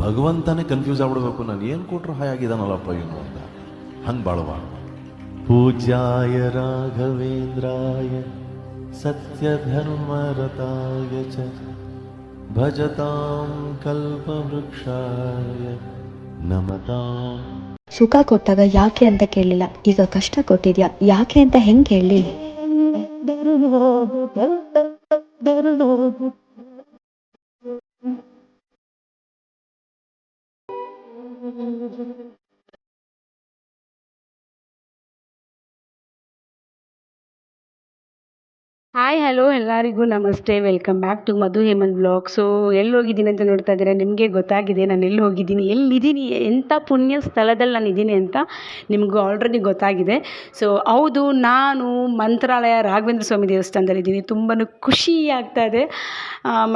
ಭಗವಂತನೇ ಕನ್ಫ್ಯೂಸ್ ಆಗ್ಬಿಡ್ಬೇಕು. ನಾನು ಏನು ಕೊಟ್ರು ಹಾಯಾಗಿದ್ದಾನಲ್ಲಪ್ಪ ಇವನು ಅಂತ. ಹಂಗೆ ಬಾಳಬಾರ್ದು ಪೂಜಾಯ ರಾಘವೇಂದ್ರಾಯ ಸತ್ಯಧರ್ಮರತಾಯ ಚ ಭಜತಾಂ ಕಲ್ಪವೃಕ್ಷಾಯ ನಮತಾಂ. ಸುಖ ಕೊಟ್ಟಾಗ ಯಾಕೆ ಅಂತ ಕೇಳಲಿಲ್ಲ ಈಗ ಕಷ್ಟ ಕೊಟ್ಟಿದ್ಯಾ? ಯಾಕೆ ಅಂತ ಹೆಂಗೆ ಹೇಳಿ ಹಾಯ್ ಹಲೋ ಎಲ್ಲರಿಗೂ ನಮಸ್ತೆ. Welcome back to Madhu Hemanth blog so ಎಲ್ಲಿ ಹೋಗಿದ್ದೀನಿ ಅಂತ ನೋಡ್ತಾ ಇದ್ದೀರಾ? ನಿಮಗೆ ಗೊತ್ತಾಗಿದೆ, ನಾನು ಎಲ್ಲಿ ಹೋಗಿದ್ದೀನಿ ಎಲ್ಲಿದ್ದೀನಿ? ಎಂಥ ಪುಣ್ಯ ಸ್ಥಳದಲ್ಲಿ ನಾನು ಇದ್ದೀನಿ ಅಂತ ನಿಮಗೂ ಆಲ್ರೆಡಿ ಗೊತ್ತಾಗಿದೆ. ಸೊ ಹೌದು, ನಾನು ಮಂತ್ರಾಲಯ ರಾಘವೇಂದ್ರ ಸ್ವಾಮಿ ದೇವಸ್ಥಾನದಲ್ಲಿ ಇದ್ದೀನಿ. ತುಂಬಾ ಖುಷಿ ಆಗ್ತಾ ಇದೆ.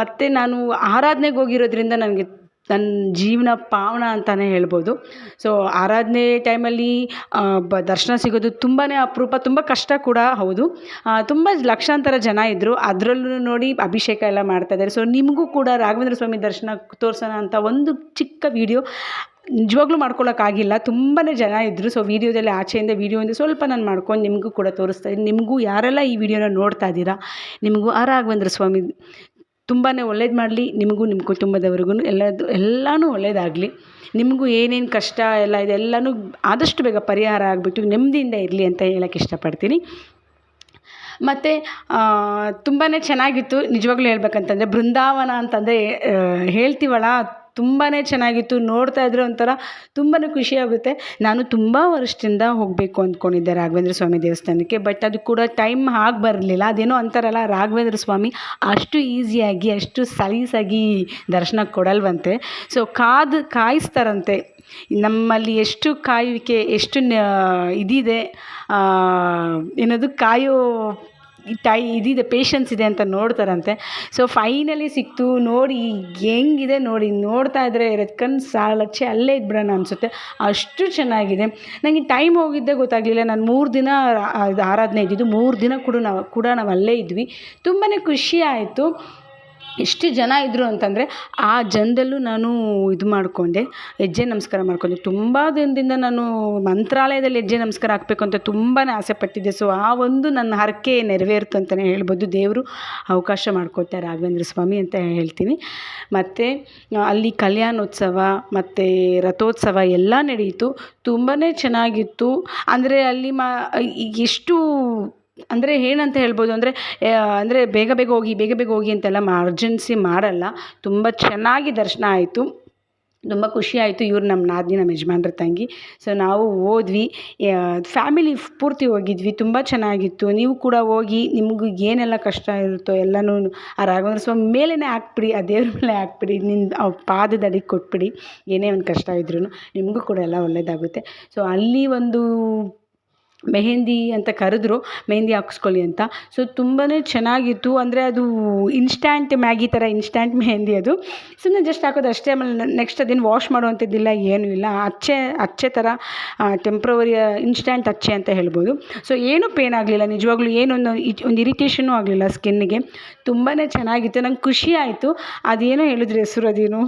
ಮತ್ತು ನಾನು ಆರಾಧನೆಗೆ ಹೋಗಿರೋದ್ರಿಂದ ನನಗೆ ನನ್ನ ಜೀವನ ಪಾವನ ಅಂತಲೇ ಹೇಳ್ಬೋದು. ಸೊ ಆರಾಧನೆ ಟೈಮಲ್ಲಿ ಬ, ದರ್ಶನ ಸಿಗೋದು ತುಂಬಾ ಅಪರೂಪ, ತುಂಬ ಕಷ್ಟ ಕೂಡ ಹೌದು. ತುಂಬ ಲಕ್ಷಾಂತರ ಜನ ಇದ್ದರು ಅದರಲ್ಲೂ ನೋಡಿ ಅಭಿಷೇಕ ಎಲ್ಲ ಮಾಡ್ತಾಯಿದ್ದಾರೆ ಸೊ ನಿಮಗೂ ಕೂಡ ರಾಘವೇಂದ್ರ ಸ್ವಾಮಿ ದರ್ಶನ ತೋರಿಸೋಣ ಅಂತ ಒಂದು ಚಿಕ್ಕ ವೀಡಿಯೋ ನಿಜವಾಗ್ಲೂ ಮಾಡ್ಕೊಳ್ಳೋಕ್ಕಾಗಿಲ್ಲ ತುಂಬಾ ಜನ ಇದ್ದರು ಸೊ ವೀಡಿಯೋದಲ್ಲಿ ಆಚೆಯಿಂದ ವೀಡಿಯೋಯಿಂದ ಸ್ವಲ್ಪ ನಾನು ಮಾಡ್ಕೊಂಡು ನಿಮಗೂ ಕೂಡ ತೋರಿಸ್ತಾ ಇದ್ದೀನಿ. ನಿಮಗೂ ಯಾರೆಲ್ಲ ಈ ವಿಡಿಯೋನ ನೋಡ್ತಾ ಇದ್ದೀರಾ, ನಿಮಗೂ ಆ ರಾಘವೇಂದ್ರ ಸ್ವಾಮಿ ತುಂಬಾ ಒಳ್ಳೇದು ಮಾಡಲಿ, ನಿಮಗೂ ನಿಮ್ಮ ಕುಟುಂಬದವ್ರಿಗೂ ಎಲ್ಲದು, ಎಲ್ಲನೂ ಒಳ್ಳೇದಾಗಲಿ. ನಿಮಗೂ ಏನೇನು ಕಷ್ಟ ಎಲ್ಲ ಇದೆ, ಎಲ್ಲನೂ ಆದಷ್ಟು ಬೇಗ ಪರಿಹಾರ ಆಗಿಬಿಟ್ಟು ನೆಮ್ಮದಿಯಿಂದ ಇರಲಿ ಅಂತ ಹೇಳೋಕ್ಕೆ ಇಷ್ಟಪಡ್ತೀನಿ. ಮತ್ತು ತುಂಬಾ ಚೆನ್ನಾಗಿತ್ತು ನಿಜವಾಗ್ಲೂ ಹೇಳ್ಬೇಕಂತಂದರೆ ಬೃಂದಾವನ ಅಂತಂದರೆ ಹೇಳ್ತೀವಲ್ಲ ತುಂಬಾ ಚೆನ್ನಾಗಿತ್ತು. ನೋಡ್ತಾ ಇದ್ರೆ ಒಂಥರ ತುಂಬಾ ಖುಷಿಯಾಗುತ್ತೆ ನಾನು ತುಂಬ ವರ್ಷದಿಂದ ಹೋಗಬೇಕು ಅಂದ್ಕೊಂಡಿದ್ದೆ ರಾಘವೇಂದ್ರ ಸ್ವಾಮಿ ದೇವಸ್ಥಾನಕ್ಕೆ, ಬಟ್ ಅದು ಕೂಡ ಟೈಮ್ ಆಗಿ ಬರಲಿಲ್ಲ. ಅದೇನೋ ಅಂತಾರಲ್ಲ, ರಾಘವೇಂದ್ರ ಸ್ವಾಮಿ ಅಷ್ಟು ಈಸಿಯಾಗಿ, ಅಷ್ಟು ಸಲೀಸಾಗಿ ದರ್ಶನ ಕೊಡಲ್ವಂತೆ. ಸೊ, ಕಾದು ಕಾಯಿಸ್ತಾರಂತೆ. ನಮ್ಮಲ್ಲಿ ಎಷ್ಟು ಕಾಯುವಿಕೆ, ಎಷ್ಟು ಇದಿದೆ ಏನದು ಕಾಯೋ ಟೈ, ಇದಿದೆ ಪೇಷನ್ಸ್ ಇದೆ ಅಂತ ನೋಡ್ತಾರಂತೆ. ಸೊ ಫೈನಲಿ ಸಿಕ್ತು. ನೋಡಿ ಹೆಂಗಿದೆ ನೋಡಿ. ನೋಡ್ತಾ ಇದ್ದರೆ ರತ್ಕನ್ ಸಾಲಚ್ಚೆ ಅಲ್ಲೇ ಇದ್ಬಿಡೋಣ ಅನಿಸುತ್ತೆ. ಅಷ್ಟು ಚೆನ್ನಾಗಿದೆ. ನನಗೆ ಟೈಮ್ ಹೋಗಿದ್ದೆ ಗೊತ್ತಾಗಲಿಲ್ಲ. ನಾನು ಮೂರು ದಿನ ಆರಾಧನೆ ಇದ್ದಿದ್ದು. ಮೂರು ದಿನ ಕೂಡ ನಾವು ಕೂಡ ನಾವು ಅಲ್ಲೇ ಇದ್ವಿ. ತುಂಬಾ ಖುಷಿ ಆಯಿತು. ಎಷ್ಟು ಜನ ಇದ್ದರು ಅಂತಂದರೆ ಆ ಜನದಲ್ಲೂ ನಾನು ಇದು ಮಾಡಿಕೊಂಡೆ, ಹೆಜ್ಜೆ ನಮಸ್ಕಾರ ಮಾಡಿಕೊಂಡೆ. ತುಂಬ ದಿನದಿಂದ ನಾನು ಮಂತ್ರಾಲಯದಲ್ಲಿ ಹೆಜ್ಜೆ ನಮಸ್ಕಾರ ಹಾಕಬೇಕು ಅಂತ ತುಂಬಾ ಆಸೆ ಪಟ್ಟಿದ್ದೆ. ಸೊ ಆ ಒಂದು ನನ್ನ ಹರಕೆ ನೆರವೇರಿತು ಅಂತಲೇ ಹೇಳ್ಬೋದು. ದೇವರು ಅವಕಾಶ ಮಾಡಿಕೊಡ್ತಾರೆ ರಾಘವೇಂದ್ರ ಸ್ವಾಮಿ ಅಂತ ಹೇಳ್ತೀನಿ. ಮತ್ತು, ಅಲ್ಲಿ ಕಲ್ಯಾಣೋತ್ಸವ, ಮತ್ತು ರಥೋತ್ಸವ ಎಲ್ಲ ನಡೆಯಿತು ತುಂಬಾ ಚೆನ್ನಾಗಿತ್ತು. ಅಂದರೆ ಅಲ್ಲಿ ಮಾ ಎಷ್ಟು ಅಂದರೆ ಏನಂತ ಹೇಳ್ಬೋದು ಅಂದರೆ ಅಂದರೆ ಬೇಗ ಬೇಗ ಹೋಗಿ, ಬೇಗ ಬೇಗ ಹೋಗಿ ಅಂತೆಲ್ಲ ಅರ್ಜೆನ್ಸಿ ಮಾಡಲ್ಲ. ತುಂಬ ಚೆನ್ನಾಗಿ ದರ್ಶನ ಆಯಿತು. ತುಂಬ ಖುಷಿ ಆಯಿತು. ಇವ್ರು ನಮ್ಮ ನಾದಿನಿ, ನಮ್ಮ ಯಜಮಾನ್ರ ತಂಗಿ. ಸೊ ನಾವು ಹೋದ್ವಿ. ಫ್ಯಾಮಿಲಿ ಪೂರ್ತಿ ಹೋಗಿದ್ವಿ. ತುಂಬ ಚೆನ್ನಾಗಿತ್ತು. ನೀವು ಕೂಡ ಹೋಗಿ ನಿಮಗೂ ಏನೆಲ್ಲ ಕಷ್ಟ ಇರುತ್ತೋ ಎಲ್ಲನೂ ಆ ರಾಘವೇಂದ್ರ ಸ್ವಾಮಿ ಮೇಲೇ ಹಾಕ್ಬಿಡಿ, ಆ ದೇವ್ರ ಮೇಲೆ ಹಾಕ್ಬಿಡಿ. ನಿನ್ನ ಅವ್ರ ಪಾದದ ಅಡಿಗೆ ಕೊಟ್ಬಿಡಿ. ಏನೇ ಒಂದು ಕಷ್ಟ ಇದ್ರೂ ನಿಮಗೂ ಕೂಡ ಎಲ್ಲ ಒಳ್ಳೆಯದಾಗುತ್ತೆ ಸೊ ಅಲ್ಲಿ ಒಂದು ಮೆಹಂದಿ ಅಂತ ಕರೆದ್ರು, ಮೆಹೆಂದಿ ಹಾಕಿಸ್ಕೊಳ್ಳಿ ಅಂತ. ಸೊ ತುಂಬಾ ಚೆನ್ನಾಗಿತ್ತು. ಅಂದರೆ ಅದು ಇನ್ಸ್ಟ್ಯಾಂಟ್ ಮ್ಯಾಗಿ ಥರ ಇನ್ಸ್ಟ್ಯಾಂಟ್ ಮೆಹೆಂದಿ ಅದು. ಸುಮ್ಮನೆ ಜಸ್ಟ್ ಹಾಕೋದು ಅಷ್ಟೇ. ಆಮೇಲೆ ನೆಕ್ಸ್ಟ್ ಅದೇನು ವಾಶ್ ಮಾಡುವಂಥದ್ದಿಲ್ಲ, ಏನೂ ಇಲ್ಲ. ಅಚ್ಚೆ ಅಚ್ಚೆ ಥರ ಟೆಂಪ್ರವರಿ ಇನ್ಸ್ಟ್ಯಾಂಟ್ ಅಚ್ಚೆ ಅಂತ ಹೇಳ್ಬೋದು. ಸೊ ಏನೂ ಪೇನ್ ಆಗಲಿಲ್ಲ. ನಿಜವಾಗ್ಲೂ ಏನೊಂದು ಒಂದು ಇರಿಟೇಷನು ಆಗಲಿಲ್ಲ ಸ್ಕಿನ್ನಿಗೆ ತುಂಬಾ ಚೆನ್ನಾಗಿತ್ತು. ನಂಗೆ ಖುಷಿ ಆಯಿತು. ಅದೇನೋ ಹೇಳಿದ್ರು ಹೆಸರು, ಅದೇನು?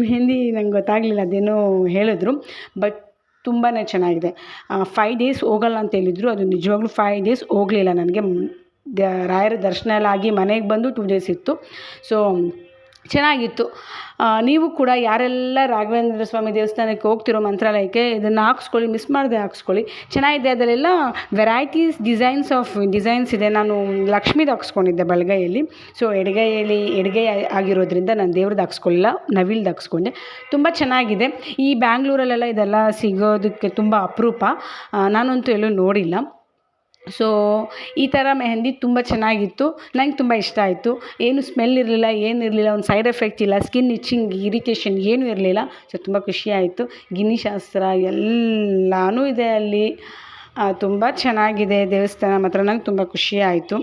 ಮೆಹೆಂದಿ ನಂಗೆ ಗೊತ್ತಾಗಲಿಲ್ಲ, ಅದೇನೋ ಹೇಳಿದ್ರು. ಬಟ್ ತುಂಬಾ ಚೆನ್ನಾಗಿದೆ. ಫೈವ್ ಡೇಸ್ ಹೋಗಲ್ಲ ಅಂತ ಹೇಳಿದ್ರು, ಅದು ನಿಜವಾಗ್ಲೂ ಫೈವ್ ಡೇಸ್ ಹೋಗಲಿಲ್ಲ ನನಗೆ. ರಾಯರ ದರ್ಶನ ಎಲ್ಲ ಮನೆಗೆ ಬಂದು ಟೂ ಡೇಸ್ ಇತ್ತು. ಸೊ ಚೆನ್ನಾಗಿತ್ತು. ನೀವು ಕೂಡ ಯಾರೆಲ್ಲ ರಾಘವೇಂದ್ರ ಸ್ವಾಮಿ ದೇವಸ್ಥಾನಕ್ಕೆ ಹೋಗ್ತಿರೋ ಮಂತ್ರಾಲಯಕ್ಕೆ ಇದನ್ನು ಹಾಕ್ಸ್ಕೊಳ್ಳಿ ಮಿಸ್ ಮಾಡದೆ ಹಾಕ್ಸ್ಕೊಳ್ಳಿ. ಚೆನ್ನಾಗಿದೆ ಅದರಲ್ಲೆಲ್ಲ ವೆರೈಟೀಸ್ ಡಿಸೈನ್ಸ್ ಆಫ್ ಡಿಸೈನ್ಸ್ ಇದೆ. ನಾನು ಲಕ್ಷ್ಮೀದು ಹಾಕ್ಸ್ಕೊಂಡಿದ್ದೆ ಬಲಗೈಯಲ್ಲಿ. ಸೊ ಎಡಗೈಯಲ್ಲಿ, ಎಡಗೈ ಆಗಿರೋದ್ರಿಂದ ನಾನು ದೇವ್ರದ್ದು ಹಾಕ್ಸ್ಕೊಳ್ಳಿಲ್ಲ, ನವಿಲ್ದು ಹಾಕ್ಸ್ಕೊಂಡೆ. ತುಂಬ ಚೆನ್ನಾಗಿದೆ. ಈ ಬ್ಯಾಂಗ್ಳೂರಲ್ಲೆಲ್ಲ ಇದೆಲ್ಲ ಸಿಗೋದಕ್ಕೆ ತುಂಬ ಅಪರೂಪ. ನಾನಂತೂ ಎಲ್ಲೂ ನೋಡಿಲ್ಲ. ಸೊ ಈ ಥರ ಮೆಹಂದಿ ತುಂಬ ಚೆನ್ನಾಗಿತ್ತು. ನಂಗೆ ತುಂಬ ಇಷ್ಟ ಆಯಿತು. ಏನು ಸ್ಮೆಲ್ ಇರಲಿಲ್ಲ, ಏನು ಇರಲಿಲ್ಲ, ಒಂದು ಸೈಡ್ ಎಫೆಕ್ಟ್ ಇಲ್ಲ ಸ್ಕಿನ್ ಇಚ್ಚಿಂಗ್ ಇರಿಟೇಷನ್ ಏನೂ ಇರಲಿಲ್ಲ. ಸೊ ತುಂಬ ಖುಷಿ ಆಯಿತು. ಶಾಸ್ತ್ರ ಎಲ್ಲನೂ ಇದೆ ಅಲ್ಲಿ. ತುಂಬ ಚೆನ್ನಾಗಿದೆ ದೇವಸ್ಥಾನ ಮಾತ್ರ. ನಂಗೆ ತುಂಬ ಖುಷಿ ಆಯಿತು.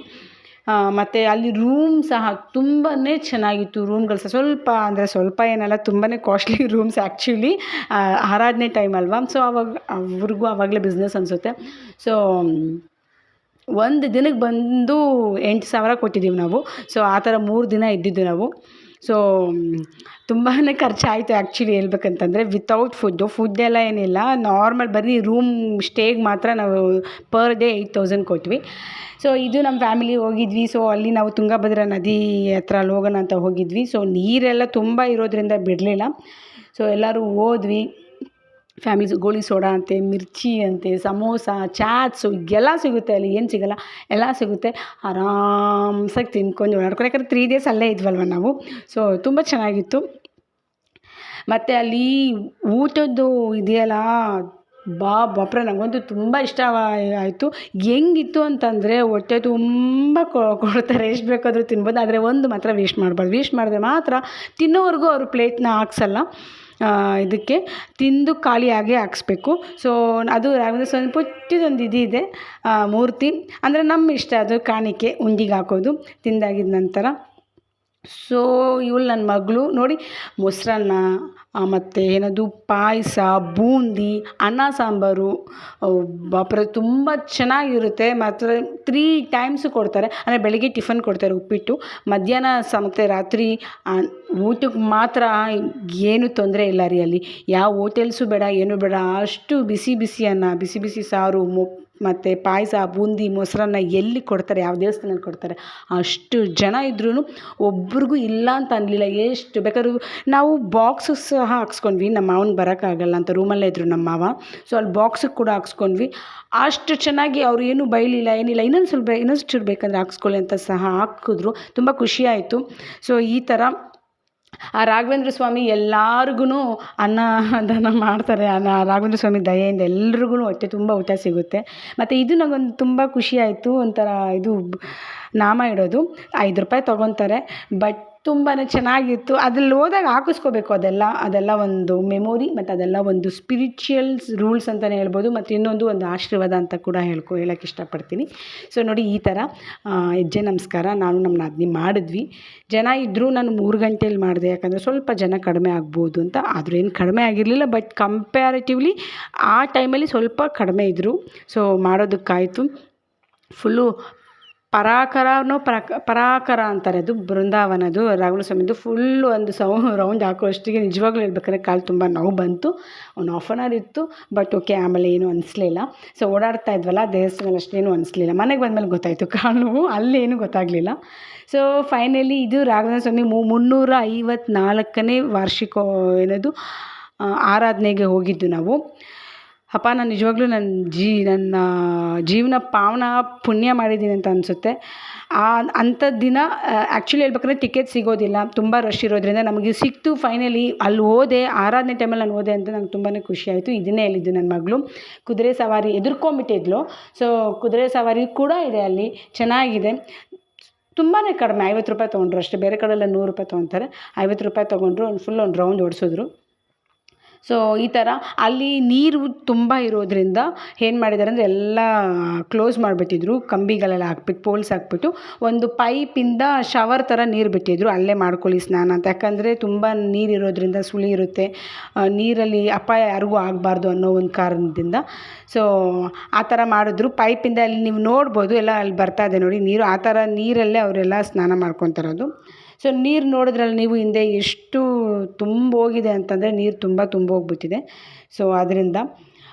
ಮತ್ತು ಅಲ್ಲಿ ರೂಮ್ ಸಹ ತುಂಬಾ ಚೆನ್ನಾಗಿತ್ತು. ರೂಮ್ಗಳು ಸಹ ಸ್ವಲ್ಪ ಅಂದರೆ ಸ್ವಲ್ಪ ಏನಲ್ಲ ತುಂಬಾ ಕಾಸ್ಟ್ಲಿ ರೂಮ್ಸ್ ಆ್ಯಕ್ಚುಲಿ ಆರಾಧನೆ ಟೈಮ್ ಅಲ್ವಾ? ಸೊ ಅವಾಗ, ಅವ್ರಿಗೂ ಆವಾಗಲೇ ಬಿಸ್ನೆಸ್ ಅನಿಸುತ್ತೆ. ಸೊ ಒಂದು ದಿನಕ್ಕೆ ಬಂದು ಎಂಟು ಸಾವಿರ ಕೊಟ್ಟಿದ್ದೀವಿ ನಾವು. ಸೊ ಆ ಥರ ಮೂರು ದಿನ ಇದ್ದಿದ್ದು ನಾವು. ಸೊ ತುಂಬಾ ಖರ್ಚಾಯಿತು ಆ್ಯಕ್ಚುಲಿ ಹೇಳ್ಬೇಕಂತಂದರೆ ವಿತೌಟ್ ಫುಡ್ಡು ಫುಡ್ ಎಲ್ಲ ಏನಿಲ್ಲ. ನಾರ್ಮಲ್ ಬರೀ ರೂಮ್ ಸ್ಟೇಗೆ ಮಾತ್ರ ನಾವು ಪರ್ ಡೇ ಏಯ್ಟ್ ತೌಸಂಡ್ ಕೊಟ್ವಿ. ಸೊ ಇದು ನಮ್ಮ ಫ್ಯಾಮಿಲಿ ಹೋಗಿದ್ವಿ. ಸೊ ಅಲ್ಲಿ ನಾವು ತುಂಗಭದ್ರಾ ನದಿ ಹತ್ರ ಅಲ್ಲಿ ಹೋಗೋಣ ಅಂತ ಹೋಗಿದ್ವಿ. ಸೊ ನೀರೆಲ್ಲ ತುಂಬ ಇರೋದ್ರಿಂದ ಬಿಡಲಿಲ್ಲ. ಸೊ ಎಲ್ಲರೂ ಹೋದ್ವಿ. ಫ್ಯಾಮಿಲೀಸ್ ಗೋಳಿ ಸೋಡಾ ಅಂತೆ, ಮಿರ್ಚಿ ಅಂತೆ, ಸಮೋಸ, ಚಾಟ್ಸು ಎಲ್ಲ ಸಿಗುತ್ತೆ ಅಲ್ಲಿ, ಏನು ಸಿಗಲ್ಲ, ಎಲ್ಲ ಸಿಗುತ್ತೆ. ಆರಾಮ್ಸಾಗಿ ತಿನ್ಕೊಂಡು ಓಡಾಡ್ಕೊಂಡು ಯಾಕಂದ್ರೆ ತ್ರೀ ಡೇಸ್ ಅಲ್ಲೇ ಇದ್ವಲ್ವ ನಾವು. ಸೊ ತುಂಬ ಚೆನ್ನಾಗಿತ್ತು. ಮತ್ತು ಅಲ್ಲಿ ಊಟದ್ದು ಇದೆಯಲ್ಲ, ಬಾ, ಬಾಪ್ರೆ ನನಗಂತೂ ತುಂಬ ಇಷ್ಟ ಆಯಿತು. ಹೆಂಗಿತ್ತು ಅಂತಂದರೆ ಹೊಟ್ಟೆ ತುಂಬ ಕೊಡ್ತಾರೆ ಎಷ್ಟು ಬೇಕಾದರೂ ತಿನ್ಬೋದು, ಆದರೆ ಒಂದು ಮಾತ್ರ ವೇಸ್ಟ್ ಮಾಡಬಾರ್ದು. ವೇಸ್ಟ್ ಮಾಡಿದ್ರೆ ಮಾತ್ರ ತಿನ್ನೋವರೆಗೂ ಅವರು ಪ್ಲೇಟ್ನ ಹಾಕ್ಸಲ್ಲ. ಇದಕ್ಕೆ ತಿಂದು ಖಾಲಿಯಾಗಿ ಹಾಕ್ಸ್ಬೇಕು. ಸೊ ಅದು ರಾಘವೇಂದ್ರ ಸ್ವಾಮಿ ಪುಟ್ಟಿದೊಂದು ಇದಿದೆ ಮೂರ್ತಿ. ಅಂದರೆ ನಮ್ಮ ಇಷ್ಟ ಅದು ಕಾಣಿಕೆ, ಉಂಡಿಗೆ ಹಾಕೋದು, ತಿಂದಾಗಿದ ನಂತರ. ಸೊ ಇವಳು ನನ್ನ ಮಗಳು. ನೋಡಿ, ಮೊಸರನ್ನ ಮತ್ತು ಏನದು? ಪಾಯಸ, ಬೂಂದಿ, ಅನ್ನ ಸಾಂಬಾರು ಬಾಪ್ರೆ, ತುಂಬ ಚೆನ್ನಾಗಿರುತ್ತೆ. ಮಾತ್ರ ತ್ರೀ ಟೈಮ್ಸ್ ಕೊಡ್ತಾರೆ. ಅಂದರೆ ಬೆಳಗ್ಗೆ ಟಿಫನ್ ಕೊಡ್ತಾರೆ ಉಪ್ಪಿಟ್ಟು. ಮಧ್ಯಾಹ್ನ ಸ ರಾತ್ರಿ ಊಟಕ್ಕೆ ಮಾತ್ರ ಏನು ತೊಂದರೆ ಇಲ್ಲ ರೀ ಅಲ್ಲಿ. ಯಾವ ಹೋಟೆಲ್ಸು ಬೇಡ, ಏನು ಬೇಡ. ಅಷ್ಟು ಬಿಸಿ ಬಿಸಿ ಅನ್ನ ಬಿಸಿ ಬಿಸಿ ಸಾರು, ಮೊ ಮತ್ತು ಪಾಯಸ, ಬೂಂದಿ, ಮೊಸರನ್ನ ಎಲ್ಲಿ ಕೊಡ್ತಾರೆ, ಯಾವ ದೇವಸ್ಥಾನದಲ್ಲಿ ಕೊಡ್ತಾರೆ, ಅಷ್ಟು ಜನ ಇದ್ರೂ ಒಬ್ರಿಗೂ ಇಲ್ಲ ಅಂತ ಅನ್ನಲಿಲ್ಲ ಎಷ್ಟು ಬೇಕಾದ್ರೂ ನಾವು ಬಾಕ್ಸು ಸಹ ಹಾಕ್ಸ್ಕೊಂಡ್ವಿ. ನಮ್ಮ ಮಾವನ ಬರೋಕ್ಕಾಗಲ್ಲ ಅಂತ ರೂಮಲ್ಲೇ ಇದ್ದರು ನಮ್ಮ ಮಾವ. ಸೊ ಅಲ್ಲಿ ಬಾಕ್ಸಿಗೆ ಕೂಡ ಹಾಕ್ಸ್ಕೊಂಡ್ವಿ. ಅಷ್ಟು ಚೆನ್ನಾಗಿ ಅವ್ರು ಏನು ಬೈಲಿಲ್ಲ, ಏನಿಲ್ಲ, ಇನ್ನೊಂದು ಸ್ವಲ್ಪ, ಇನ್ನೊಂದು ಚೂರು ಬೇಕಂದ್ರೆ ಹಾಕ್ಸ್ಕೊಳ್ಳಿ ಅಂತ ಸಹ ಹಾಕಿದ್ರು. ತುಂಬ ಖುಷಿಯಾಯಿತು ಸೊ ಈ ಥರ ಆ ರಾಘವೇಂದ್ರ ಸ್ವಾಮಿ ಎಲ್ಲಾರ್ಗು ಅನ್ನದಾನ ಮಾಡ್ತಾರೆ. ಅನ್ನ ರಾಘವೇಂದ್ರ ಸ್ವಾಮಿ ದಯೆಯಿಂದ ಎಲ್ರಿಗೂ ಹೊಟ್ಟೆ ತುಂಬ ಊಟ ಸಿಗುತ್ತೆ. ಮತ್ತು ಇದು ನನಗೊಂದು ತುಂಬ ಖುಷಿ ಆಯಿತು ಒಂಥರ ಇದು ನಾಮ ಇಡೋದು. ಐದು ರೂಪಾಯಿ ತೊಗೊತಾರೆ. ಬಟ್ ತುಂಬಾ ಚೆನ್ನಾಗಿತ್ತು. ಅದ್ರಲ್ಲಿ ಹೋದಾಗ ಹಾಕಿಸ್ಕೋಬೇಕು ಅದೆಲ್ಲ ಅದೆಲ್ಲ ಒಂದು ಮೆಮೊರಿ ಮತ್ತು ಅದೆಲ್ಲ ಒಂದು ಸ್ಪಿರಿಚುಯಲ್ಸ್ ರೂಲ್ಸ್ ಅಂತಲೇ ಹೇಳ್ಬೋದು. ಮತ್ತು ಇನ್ನೊಂದು ಒಂದು ಆಶೀರ್ವಾದ ಅಂತ ಕೂಡ ಹೇಳ್ಕೊ ಹೇಳೋಕ್ಕೆ ಇಷ್ಟಪಡ್ತೀನಿ. ಸೊ ನೋಡಿ ಈ ಥರ ಹೆಜ್ಜೆ ನಮಸ್ಕಾರ. ನಾನು ನಮ್ಮ ನಾದಿನಿ ಮಾಡಿದ್ವಿ. ಜನ ಇದ್ದರೂ ನಾನು ಮೂರು ಗಂಟೆಯಲ್ಲಿ ಮಾಡಿದೆ. ಯಾಕಂದರೆ ಸ್ವಲ್ಪ ಜನ ಕಡಿಮೆ ಆಗ್ಬೋದು ಅಂತ. ಆದರೂ ಏನು ಕಡಿಮೆ ಆಗಿರಲಿಲ್ಲ ಬಟ್ ಕಂಪ್ಯಾರಿಟಿವ್ಲಿ ಆ ಟೈಮಲ್ಲಿ ಸ್ವಲ್ಪ ಕಡಿಮೆ ಇದ್ದರು ಸೊ ಮಾಡೋದಕ್ಕಾಯಿತು. ಫುಲ್ಲು ಪರಾಕರನೋ ಪರಾಕ ಪರಾಕರ ಅಂತಾರೆ. ಅದು ಬೃಂದಾವನದು ರಾಘವೇಂದ್ರ ಸ್ವಾಮಿದು ಫುಲ್ಲು ಒಂದು ಸೌ ರೌಂಡ್ ಹಾಕುವಷ್ಟಿಗೆ ನಿಜವಾಗ್ಲೂ ಹೇಳ್ಬೇಕಾದ್ರೆ ಕಾಲು ತುಂಬ ನೋವು ಬಂತು. ಒಂದು ಆಫ್ ಆನ್ ಅವರ್ ಇತ್ತು ಬಟ್ ಓಕೆ ಆಮೇಲೆ ಏನೂ ಅನಿಸ್ಲಿಲ್ಲ. ಸೊ ಓಡಾಡ್ತಾ ಇದ್ವಲ್ಲ, ದೇವಸ್ಥಾನದಲ್ಲಿ ಅಷ್ಟೇನು ಅನಿಸ್ಲಿಲ್ಲ. ಮನೆಗೆ ಬಂದಮೇಲೆ ಗೊತ್ತಾಯಿತು, ಕಾಲು ನೋವು ಅಲ್ಲೇನು ಗೊತ್ತಾಗಲಿಲ್ಲ. ಸೊ ಫೈನಲಿ ಇದು ರಾಘವೇಂದ್ರ ಸ್ವಾಮಿ ಮು, ಮುನ್ನೂರ ಐವತ್ನಾಲ್ಕನೇ ವಾರ್ಷಿಕ, ಏನದು ಆರಾಧನೆಗೆ ಹೋಗಿದ್ದು ನಾವು. ಅಪ್ಪ, ನಾನು ನಿಜವಾಗ್ಲೂ ನನ್ನ ಜೀ, ನನ್ನ ಜೀವನ ಪಾವನ ಪುಣ್ಯ ಮಾಡಿದ್ದೀನಿ ಅಂತ ಅನಿಸುತ್ತೆ. ಆ ಅಂಥ ದಿನ ಆ್ಯಕ್ಚುಲಿ ಹೇಳ್ಬೇಕಂದ್ರೆ ಟಿಕೆಟ್ ಸಿಗೋದಿಲ್ಲ. ತುಂಬ ರಶ್ ಇರೋದ್ರಿಂದ ನಮಗೆ ಸಿಕ್ತು ಫೈನಲಿ ಅಲ್ಲಿ ಹೋದೆ, ಆರಾಧನೆ ಟೈಮಲ್ಲಿ ನಾನು ಓದೆ ಅಂತ ನಂಗೆ ತುಂಬಾ ಖುಷಿ ಆಯಿತು. ಇದನ್ನೇ ಹೇಳಿದ್ದು ನನ್ನ ಮಗಳು. ಕುದುರೆ ಸವಾರಿ ಎದುರ್ಕೊಂಬಿಟ್ಟಿದ್ಲು ಸೊ ಕುದುರೆ ಸವಾರಿ ಕೂಡ ಇದೆ ಅಲ್ಲಿ. ಚೆನ್ನಾಗಿದೆ. ತುಂಬಾ ಕಡಿಮೆ, ಐವತ್ತು ರೂಪಾಯಿ ತೊಗೊಂಡ್ರು ಅಷ್ಟೇ. ಬೇರೆ ಕಡೆಲ್ಲ ನೂರು ರೂಪಾಯಿ ತೊಗೊತಾರೆ. ಐವತ್ತು ರೂಪಾಯಿ ತೊಗೊಂಡ್ರು ಒಂದು ಫುಲ್ ಒಂದು ರೌಂಡ್ ಓಡಿಸಿದ್ರು. ಸೊ ಈ ಥರ ಅಲ್ಲಿ ನೀರು ತುಂಬ ಇರೋದ್ರಿಂದ ಏನು ಮಾಡಿದ್ದಾರೆ ಅಂದರೆ ಎಲ್ಲ ಕ್ಲೋಸ್ ಮಾಡಿಬಿಟ್ಟಿದ್ರು, ಕಂಬಿಗಳೆಲ್ಲ ಹಾಕ್ಬಿಟ್ಟು ಪೋಲ್ಸ್ ಹಾಕ್ಬಿಟ್ಟು ಒಂದು ಪೈಪಿಂದ ಶವರ್ ಥರ ನೀರು ಬಿಟ್ಟಿದ್ರು, ಅಲ್ಲೇ ಮಾಡ್ಕೊಳ್ಳಿ ಸ್ನಾನ ಅಂತ. ಯಾಕಂದರೆ ತುಂಬ ನೀರು ಇರೋದ್ರಿಂದ ಸುಳಿ ಇರುತ್ತೆ. ನೀರಲ್ಲಿ ಅಪಾಯ ಯಾರಿಗೂ ಆಗಬಾರ್ದು ಅನ್ನೋ ಒಂದು ಕಾರಣದಿಂದ. ಸೊ ಆ ಥರ ಮಾಡಿದ್ರು. ಪೈಪಿಂದ ಅಲ್ಲಿ ನೀವು ನೋಡ್ಬೋದು, ಎಲ್ಲ ಅಲ್ಲಿ ಬರ್ತಾ ಇದೆ ನೋಡಿ, ನೀರು. ಆ ಥರ ನೀರಲ್ಲೇ ಅವರೆಲ್ಲ ಸ್ನಾನ ಮಾಡ್ಕೊತಿರೋದು ಸೊ ನೀರು ನೋಡಿದ್ರಲ್ಲಿ ನೀವು ಹಿಂದೆ ಎಷ್ಟು ತುಂಬೋಗಿದೆ ಅಂತಂದರೆ ನೀರು ತುಂಬ ತುಂಬ ಹೋಗ್ಬಿಟ್ಟಿದೆ ಸೊ ಅದರಿಂದ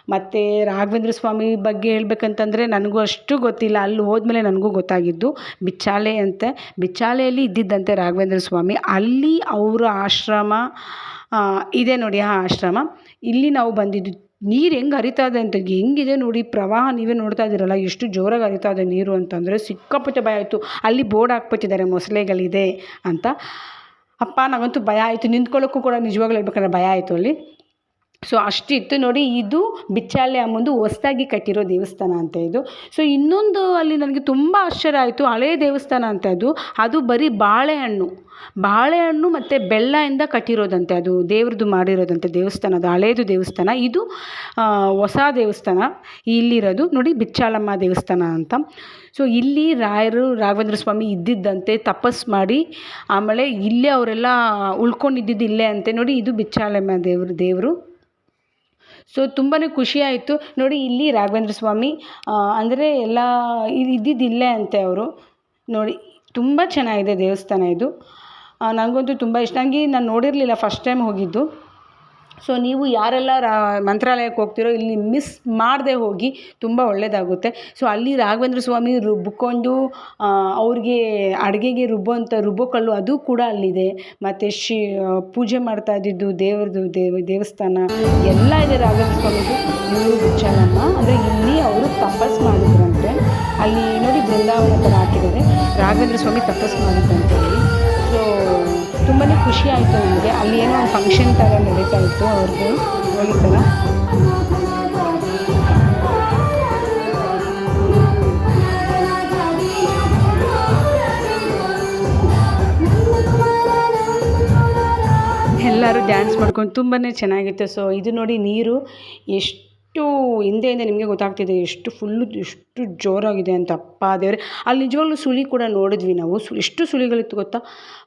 ಮತ್ತು ರಾಘವೇಂದ್ರ ಸ್ವಾಮಿ ಬಗ್ಗೆ ಹೇಳ್ಬೇಕಂತಂದರೆ ನನಗೂ ಅಷ್ಟು ಗೊತ್ತಿಲ್ಲ. ಅಲ್ಲಿ ಹೋದ್ಮೇಲೆ ನನಗೂ ಗೊತ್ತಾಗಿದ್ದು ಬಿಚ್ಚಾಲೆ ಅಂತೆ. ಬಿಚ್ಚಾಲೆಯಲ್ಲಿ ಇದ್ದಿದ್ದಂತೆ ರಾಘವೇಂದ್ರ ಸ್ವಾಮಿ. ಅಲ್ಲಿ ಅವರ ಆಶ್ರಮ ಇದೆ ನೋಡಿ ಆ ಆಶ್ರಮ. ಇಲ್ಲಿ ನಾವು ಬಂದಿದ್ದು ನೀರು ಹೆಂಗೆ ಹರಿತಾ ಇದೆ ಅಂತ ಹೆಂಗಿದೆ ನೋಡಿ, ಪ್ರವಾಹ ನೀವೇ ನೋಡ್ತಾ ಇದ್ದೀರಲ್ಲ ಎಷ್ಟು ಜೋರಾಗಿ ಹರಿತಾ ಇದೆ ನೀರು ಅಂತಂದರೆ ಸಿಕ್ಕಾಪಟ್ಟೆ ಭಯ ಆಯಿತು. ಅಲ್ಲಿ ಬೋರ್ಡ್ ಹಾಕ್ಬಿಟ್ಟಿದ್ದಾರೆ, ಮೊಸಳೆಗಳಿದೆ ಅಂತ. ಅಪ್ಪ ನನಗಂತೂ ಭಯ ಆಯಿತು. ನಿಂತ್ಕೊಳ್ಳೋಕ್ಕೂ ಕೂಡ ನಿಜವಾಗ್ಲೂ ಹೇಳ್ಬೇಕಂದ್ರೆ ಭಯ ಆಯಿತು ಅಲ್ಲಿ. ಸೊ ಅಷ್ಟಿತ್ತು ನೋಡಿ, ಇದು ಬಿಚ್ಚಾಲೆ ಅಮ್ಮಂದು ಹೊಸದಾಗಿ ಕಟ್ಟಿರೋ ದೇವಸ್ಥಾನ ಅಂತ ಇದು. ಸೊ ಇನ್ನೊಂದು ಅಲ್ಲಿ ನನಗೆ ತುಂಬ ಆಶ್ಚರ್ಯ ಆಯಿತು, ಹಳೇ ದೇವಸ್ಥಾನ ಅಂತ ಅದು. ಅದು ಬರೀ ಬಾಳೆಹಣ್ಣು. ಬಾಳೆಹಣ್ಣು ಮತ್ತು ಬೆಲ್ಲದಿಂದ ಕಟ್ಟಿರೋದಂತೆ, ಅದು ದೇವ್ರದ್ದು ಮಾಡಿರೋದಂತೆ ದೇವಸ್ಥಾನ, ಅದು ಹಳೇದು ದೇವಸ್ಥಾನ. ಇದು ಹೊಸ ದೇವಸ್ಥಾನ. ಇಲ್ಲಿರೋದು ನೋಡಿ ಬಿಚ್ಚಾಲಮ್ಮ ದೇವಸ್ಥಾನ ಅಂತ. ಸೊ ಇಲ್ಲಿ ರಾಯರು ರಾಘವೇಂದ್ರ ಸ್ವಾಮಿ ಇದ್ದಿದ್ದಂತೆ ತಪಸ್ ಮಾಡಿ, ಆಮೇಲೆ ಇಲ್ಲೇ ಅವರೆಲ್ಲ ಉಳ್ಕೊಂಡಿದ್ದಿದ್ದು ಇಲ್ಲೇ ಅಂತೆ ನೋಡಿ, ಇದು ಬಿಚ್ಚಾಲಮ್ಮ ದೇವರು ದೇವರು. ಸೊ ತುಂಬಾ ಖುಷಿ ಆಯಿತು. ನೋಡಿ, ಇಲ್ಲಿ ರಾಘವೇಂದ್ರ ಸ್ವಾಮಿ ಅಂದರೆ ಎಲ್ಲ ಇದು ಇದ್ದಿದ್ದು ಅಂತೆ ಅವರು. ನೋಡಿ, ತುಂಬ ಚೆನ್ನಾಗಿದೆ ದೇವಸ್ಥಾನ ಇದು. ನನಗಂತೂ ತುಂಬ ಇಷ್ಟ. ನನಗೆ ನಾನು ನೋಡಿರಲಿಲ್ಲ ಫಸ್ಟ್ ಟೈಮ್ ಹೋಗಿದ್ದು. ಸೊ ನೀವು ಯಾರೆಲ್ಲ ರಾ ಮಂತ್ರಾಲಯಕ್ಕೆ ಹೋಗ್ತಿರೋ ಇಲ್ಲಿ ಮಿಸ್ ಮಾಡದೆ ಹೋಗಿ ತುಂಬ ಒಳ್ಳೆಯದಾಗುತ್ತೆ ಸೊ ಅಲ್ಲಿ ರಾಘವೇಂದ್ರ ಸ್ವಾಮಿ ರುಬ್ಕೊಂಡು ಆ, ಅವ್ರಿಗೆ ಅಡುಗೆಗೆ ರುಬ್ಬುವಂಥ ರುಬ್ಬೋ ಕಲ್ಲು ಅದು ಕೂಡ ಅಲ್ಲಿದೆ. ಮತ್ತು ಶಿ ಪೂಜೆ ಮಾಡ್ತಾ ಇದ್ದಿದ್ದು ದೇವ್ರದ್ದು ದೇವ ದೇವಸ್ಥಾನ ಎಲ್ಲ ಇದೆ ರಾಘವೇಂದ್ರ ಸ್ವಾಮಿದು. ಇವರು ಬಿಚ್ಚಲಮ್ಮ ಅಂದರೆ ಇಲ್ಲಿ ಅವರು ತಪಸ್ ಮಾಡಿದ್ರಂತೆ. ಅಲ್ಲಿ ನೋಡಿ ಬೃಂದಾವನ ಥರ ಹಾಕಿದ್ದಾರೆ. ರಾಘವೇಂದ್ರ ಸ್ವಾಮಿ ತಪಸ್ ಸೊ ತುಂಬಾ ಖುಷಿ ಆಯಿತು ನನಗೆ ಅಲ್ಲಿ ಏನೋ ಒಂದು ಫಂಕ್ಷನ್ ಥರ ನಡೀತಾ ಇತ್ತು ಅವ್ರದ್ದು ಹೋಗಿದ್ದಲ್ಲ ಎಲ್ಲರೂ ಡ್ಯಾನ್ಸ್ ಮಾಡ್ಕೊಂಡು ತುಂಬಾ ಚೆನ್ನಾಗಿತ್ತು. ಸೊ ಇದು ನೋಡಿ ನೀರು ಎಷ್ಟು ಹಿಂದೆಯಿಂದ ನಿಮಗೆ ಗೊತ್ತಾಗ್ತಿದೆ. ಎಷ್ಟು ಫುಲ್ಲು ಎಷ್ಟು ಜೋರಾಗಿದೆ ಅಂತ ಅಪ್ಪ ದೇವರೇ. ಅಲ್ಲಿ ನಿಜವಾಗ್ಲೂ ಸುಳಿ ಕೂಡ ನೋಡಿದ್ವಿ ನಾವು. ಸು ಎಷ್ಟು ಸುಳಿಗಳಿತ್ತು ಗೊತ್ತಾ?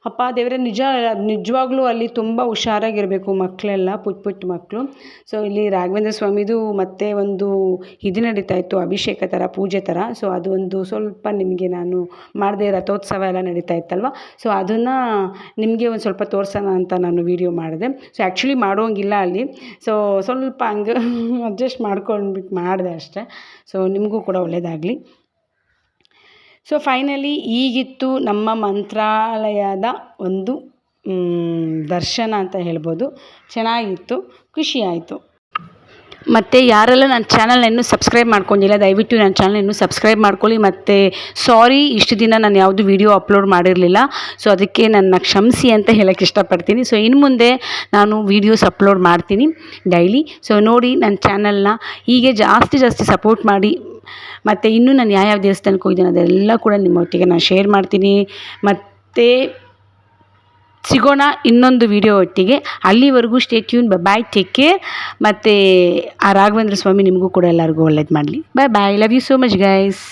ಅಪ್ಪ ದೇವರೇ, ನಿಜ, ನಿಜವಾಗ್ಲೂ ಅಲ್ಲಿ ತುಂಬ ಹುಷಾರಾಗಿರಬೇಕು ಮಕ್ಕಳೆಲ್ಲ ಪುಟ್ಟ ಪುಟ್ಟ ಮಕ್ಕಳು ಸೊ ಇಲ್ಲಿ ರಾಘವೇಂದ್ರ ಸ್ವಾಮಿದು ಮತ್ತೆ ಒಂದು ಇದು ನಡೀತಾ ಇತ್ತು, ಅಭಿಷೇಕ ಥರ, ಪೂಜೆ ಥರ. ಸೊ ಅದು ಒಂದು ಸ್ವಲ್ಪ ನಿಮಗೆ ನಾನು ಮಾಡಿದೆ ರಥೋತ್ಸವ ಎಲ್ಲ ನಡೀತಾ ಇತ್ತಲ್ವ? ಸೊ ಅದನ್ನು ನಿಮಗೆ ಒಂದು ಸ್ವಲ್ಪ ತೋರಿಸೋಣ ಅಂತ ನಾನು ವೀಡಿಯೋ ಮಾಡಿದೆ. ಸೊ ಆ್ಯಕ್ಚುಲಿ ಮಾಡೋಂಗಿಲ್ಲ ಅಲ್ಲಿ. ಸೊ ಸ್ವಲ್ಪ ಹಂಗೆ ಅಡ್ಜಸ್ಟ್ ಮಾಡ್ಕೊಂಡ್ಬಿಟ್ಟು ಮಾಡಿದೆ ಅಷ್ಟೇ. ಸೊ ನಿಮಗೂ ಕೂಡ ಒಳ್ಳೆಯದಾಗಲಿ ಸೊ ಫೈನಲಿ ಈಗಿತ್ತು ನಮ್ಮ ಮಂತ್ರಾಲಯದ ಒಂದು ದರ್ಶನ ಅಂತ ಹೇಳ್ಬೋದು. ಚೆನ್ನಾಗಿತ್ತು ಖುಷಿ ಆಯಿತು ಮತ್ತು ಯಾರೆಲ್ಲ ನನ್ನ ಚಾನಲ್ ಇನ್ನೂ ಸಬ್ಸ್ಕ್ರೈಬ್ ಮಾಡ್ಕೊಂಡಿಲ್ಲ, ದಯವಿಟ್ಟು ನನ್ನ ಚಾನಲ್ ಇನ್ನೂ ಸಬ್ಸ್ಕ್ರೈಬ್ ಮಾಡ್ಕೊಳ್ಳಿ. ಮತ್ತು ಸಾರಿ, ಇಷ್ಟು ದಿನ ನಾನು ಯಾವುದು ವೀಡಿಯೋ ಅಪ್ಲೋಡ್ ಮಾಡಿರಲಿಲ್ಲ. ಸೊ ಅದಕ್ಕೆ ನನ್ನ ಕ್ಷಮಿಸಿ ಅಂತ ಹೇಳೋಕ್ಕೆ ಇಷ್ಟಪಡ್ತೀನಿ. ಸೊ ಇನ್ನು ಮುಂದೆ ನಾನು ವೀಡಿಯೋಸ್ ಅಪ್ಲೋಡ್ ಮಾಡ್ತೀನಿ ಡೈಲಿ. ಸೊ ನೋಡಿ ನನ್ನ ಚಾನಲ್ನ ಹೀಗೆ ಜಾಸ್ತಿ ಜಾಸ್ತಿ ಸಪೋರ್ಟ್ ಮಾಡಿ ಮತ್ತು ಇನ್ನೂ ನಾನು ಯಾವ್ಯಾವ ದೇವಸ್ಥಾನಕ್ಕೆ ಹೋಗಿದ್ದೀನಿ ಅದೆಲ್ಲ ಕೂಡ ನಿಮ್ಮೊಟ್ಟಿಗೆ ನಾನು ಶೇರ್ ಮಾಡ್ತೀನಿ. ಮತ್ತು ಸಿಗೋಣ ಇನ್ನೊಂದು ವಿಡಿಯೋ ಒಟ್ಟಿಗೆ. ಅಲ್ಲಿವರೆಗೂ stay tune bye take care ಮತ್ತು ಆ ರಾಘವೇಂದ್ರ ಸ್ವಾಮಿ ನಿಮಗೂ ಕೂಡ ಎಲ್ಲರಿಗೂ ಒಳ್ಳೇದು ಮಾಡಲಿ. Bye bye love you so much guys